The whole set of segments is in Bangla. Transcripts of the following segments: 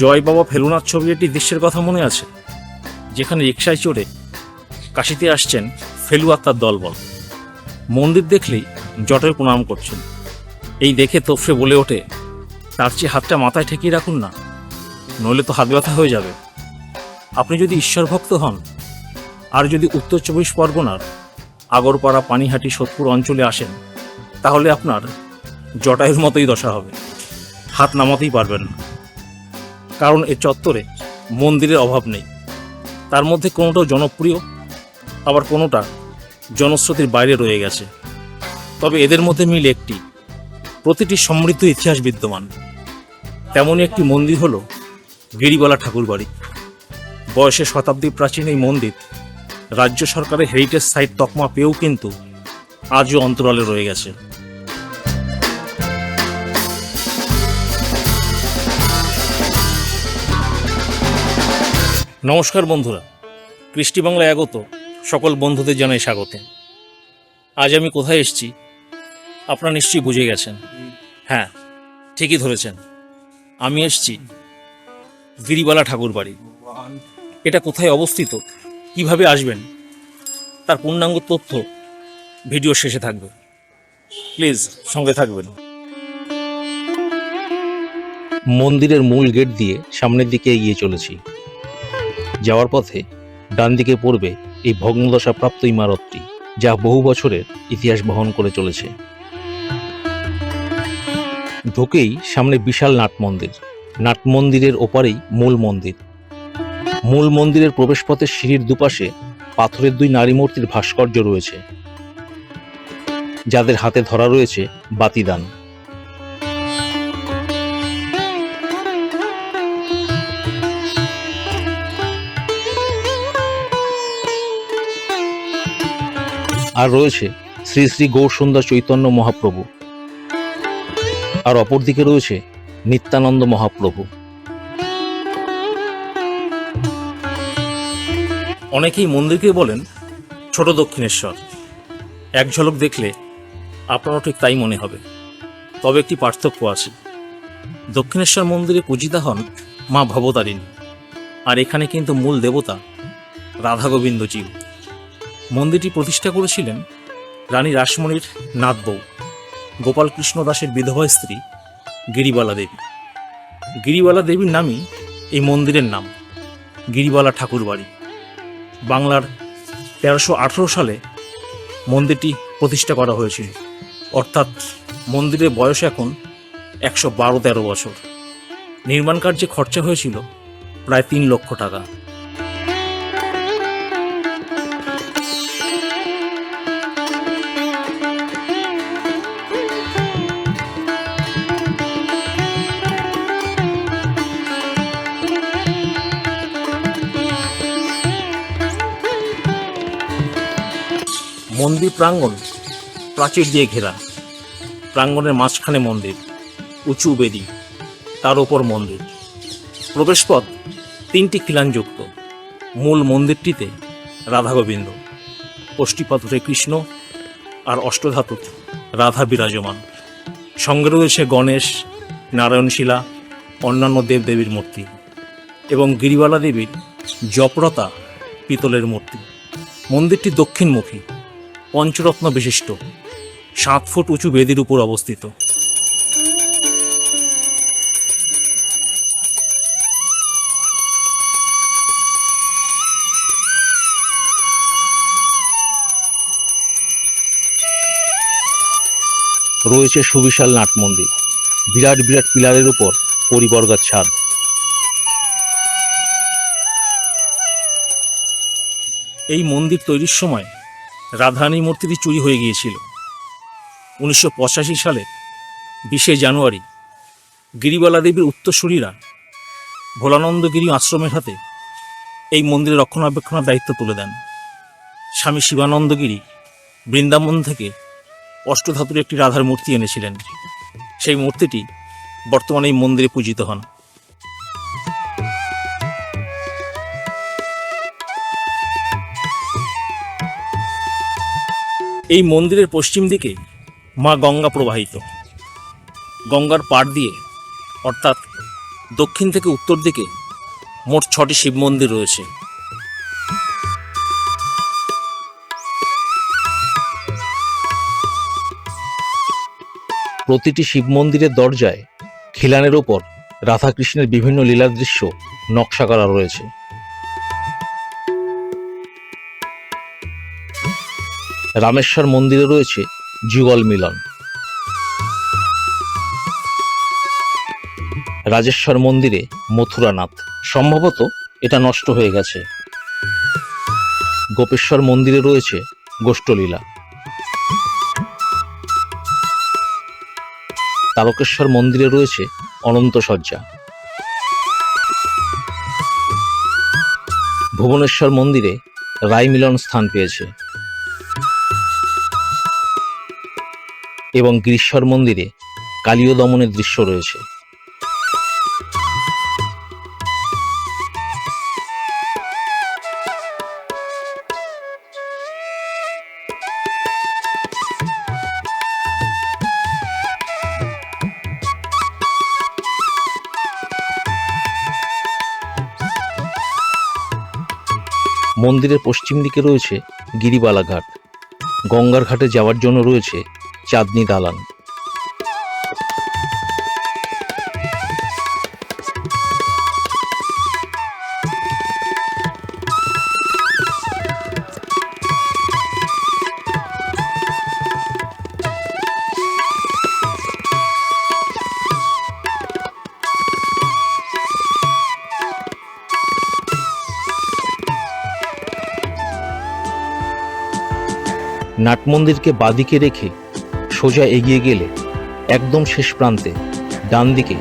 জয় বাবা ফেলুনাথ ছবির একটি দৃশ্যের কথা মনে আছে? যেখানে রিক্সায় চড়ে কাশিতে আসছেন ফেলু তার দলবল। মন্দির দেখলেই জটের প্রণাম করছেন। এই দেখে তোফরে বলে ওঠে, তার চেয়ে হাতটা মাথায় ঠেকিয়ে রাখুন না, নইলে তো হাত ব্যথা হয়ে যাবে। আপনি যদি ঈশ্বর ভক্ত হন, আর যদি উত্তর চব্বিশ পরগনার আগরপাড়া পানিহাটি সোদপুর অঞ্চলে আসেন, তাহলে আপনার জটায়ুর মতোই দশা হবে। হাত নামাতেই পারবেন না। কারণ এ চত্বরে মন্দিরের অভাব নেই। তার মধ্যে কোনোটাও জনপ্রিয়, আবার কোনোটা জনশ্রুতির বাইরে রয়ে গেছে। তবে এদের মধ্যে মিল একটি, প্রতিটি সমৃদ্ধ ইতিহাস বিদ্যমান। তেমনই একটি মন্দির হল গিরিবালা ঠাকুরবাড়ি বয়সে শতাব্দী প্রাচীন এই মন্দির রাজ্য সরকারের হেরিটেজ সাইট তকমা পেয়েও কিন্তু আজও অন্তরালে রয়ে গেছে। নমস্কার বন্ধুরা, কৃষ্টি বাংলায় আগত সকল বন্ধুদের জানাই স্বাগত। আজ আমি কোথায় এসেছি, আপনারা নিশ্চয়ই বুঝে গেছেন। হ্যাঁ ঠিকই ধরেছেন। আমি এসেছি গিরিবালা ঠাকুর বাড়ি। এটা কোথায় অবস্থিত, কীভাবে আসবেন, তার পূর্ণাঙ্গ তথ্য ভিডিও শেষে থাকবে। প্লিজ, সঙ্গে থাকবেন। মন্দিরের মূল গেট দিয়ে সামনের দিকে এগিয়ে চলেছি। যাওয়ার পথে ডান দিকে পড়বে এই ভগ্নদশাপ্রাপ্ত ইমারতটি, যা বহু বছরের ইতিহাস বহন করে চলেছে। ঢোকেই সামনে বিশাল নাট মন্দির। ওপারেই মূল মন্দির। মূল মন্দিরের প্রবেশপথের সিঁড়ির দুপাশে পাথরের দুই নারী মূর্তির ভাস্কর্য রয়েছে, যাদের হাতে ধরা রয়েছে বাতিদান। আর রয়েছে শ্রী শ্রী গৌরসুন্দর চৈতন্য মহাপ্রভু। আর অপরদিকে রয়েছে নিত্যানন্দ মহাপ্রভু। অনেকেই মন্দিরকে বলেন ছোট দক্ষিণেশ্বর। এক ঝলক দেখলে আপনারও ঠিক তাই মনে হবে। তবে একটি পার্থক্য আছে। দক্ষিণেশ্বর মন্দিরে পূজিতা হন মা ভবতারিণী। আর এখানে কিন্তু মূল দেবতা রাধা গোবিন্দ জীব মন্দিরটি প্রতিষ্ঠা করেছিলেন রানী রাসমণির নাথ বউ গোপালকৃষ্ণ দাসের বিধবা স্ত্রী গিরিবালা দেবী। গিরিবালা দেবীর নামই এই মন্দিরের নাম, গিরিবালা ঠাকুরবাড়ি বাংলার তেরোশো আঠেরো সালে মন্দিরটি প্রতিষ্ঠা করা হয়েছিল। অর্থাৎ মন্দিরের বয়স এখন একশো বারো তেরো বছর। নির্মাণ কার্যে খরচা হয়েছিল প্রায় তিন লক্ষ টাকা। মন্দির প্রাঙ্গণ প্রাচীর দিয়ে ঘেরা। প্রাঙ্গণের মাঝখানে মন্দির, উঁচু বেদি, তার ওপর মন্দির। প্রবেশপথ তিনটি খিলানযুক্ত। মূল মন্দিরটিতে রাধা গোবিন্দ অষ্টিপাথরে কৃষ্ণ আর অষ্টধাতুতে রাধা বিরাজমান। সঙ্গে রয়েছে গণেশ, নারায়ণশিলা, অন্যান্য দেবদেবীর মূর্তি এবং গিরিবালা দেবীর জপরতা পিতলের মূর্তি। মন্দিরটি দক্ষিণমুখী। পঞ্চরত্ন বিশিষ্ট। সাত ফুট উঁচু বেদির উপর অবস্থিত। রয়েছে সুবিশাল নাট মন্দির। বিরাট বিরাট পিলারের উপর পরিবর্গার ছাদ। এই মন্দির তৈরির সময় রাধারানী মূর্তিটি চুরি হয়ে গিয়েছিল। উনিশশো পঁচাশি সালে, বিশে জানুয়ারি, গিরিবালা দেবীর উত্তরসূরিরা ভোলানন্দগিরি আশ্রমের হাতে এই মন্দিরের রক্ষণাবেক্ষণের দায়িত্ব তুলে দেন। স্বামী শিবানন্দগিরি বৃন্দাবন থেকে অষ্টধাতুর একটি রাধার মূর্তি এনেছিলেন। সেই মূর্তিটি বর্তমানে এই মন্দিরে পূজিত হন। এই মন্দিরের পশ্চিম দিকে মা গঙ্গা প্রবাহিত। গঙ্গার পাড় দিয়ে, অর্থাৎ দক্ষিণ থেকে উত্তর দিকে, মোট ছটি শিব মন্দির রয়েছে। প্রতিটি শিব মন্দিরের দরজায়, খিলানের ওপর রাধাকৃষ্ণের বিভিন্ন লীলা দৃশ্য, নকশা করা রয়েছে। রামেশ্বর মন্দিরে রয়েছে যুগল মিলন। রাজেশ্বর মন্দিরে মথুরানাথ। সম্ভবত এটা নষ্ট হয়ে গেছে। গোপেশ্বর মন্দিরে রয়েছে গোষ্ঠলীলা। তারকেশ্বর মন্দিরে রয়েছে অনন্ত ভুবনেশ্বর মন্দিরে রায় মিলন স্থান পেয়েছে। এবং গ্রীষ্মর মন্দিরে কালীয় দমনের দৃশ্য রয়েছে। মন্দিরের পশ্চিম দিকে রয়েছে গিরিবালা ঘাট গঙ্গার ঘাটে যাওয়ার জন্য রয়েছে চাঁদনি দালান। নাট মন্দিরকে বাদিকে রেখে সোজা এগিয়ে গেলে একদম শেষ প্রান্তে ডান দিকে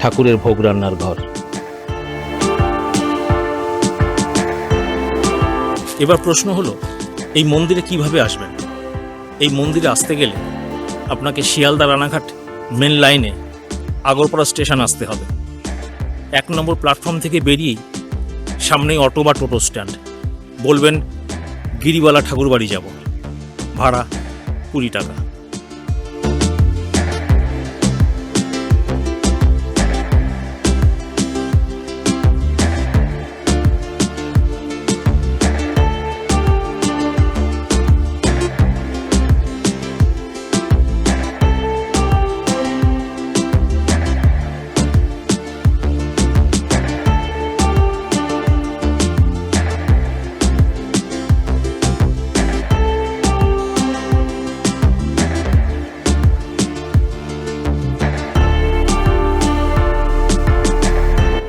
ঠাকুরের ভোগ রান্নার ঘর। এবার প্রশ্ন হলো, এই মন্দিরে কীভাবে আসবেন? এই মন্দিরে আসতে গেলে আপনাকে শিয়ালদা রানাঘাট মেন লাইনে আগরপাড়া স্টেশন আসতে হবে। এক নম্বর প্ল্যাটফর্ম থেকে বেরিয়েই সামনেই অটো বা টোটো স্ট্যান্ড বলবেন, গিরিবালা ঠাকুর বাড়ি যাব। ভাড়া কুড়ি টাকা।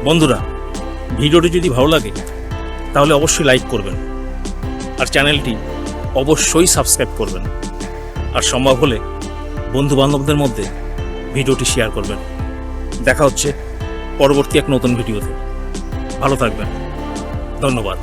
বন্ধুরা, ভিডিওটি যদি ভালো লাগে, তাহলে অবশ্যই লাইক করবেন। আর চ্যানেলটি অবশ্যই সাবস্ক্রাইব করবেন। আর সম্ভব হলে বন্ধু বান্ধবদের মধ্যে ভিডিওটি শেয়ার করবেন। দেখা হচ্ছে পরবর্তী এক নতুন ভিডিওতে। ভালো থাকবেন। ধন্যবাদ।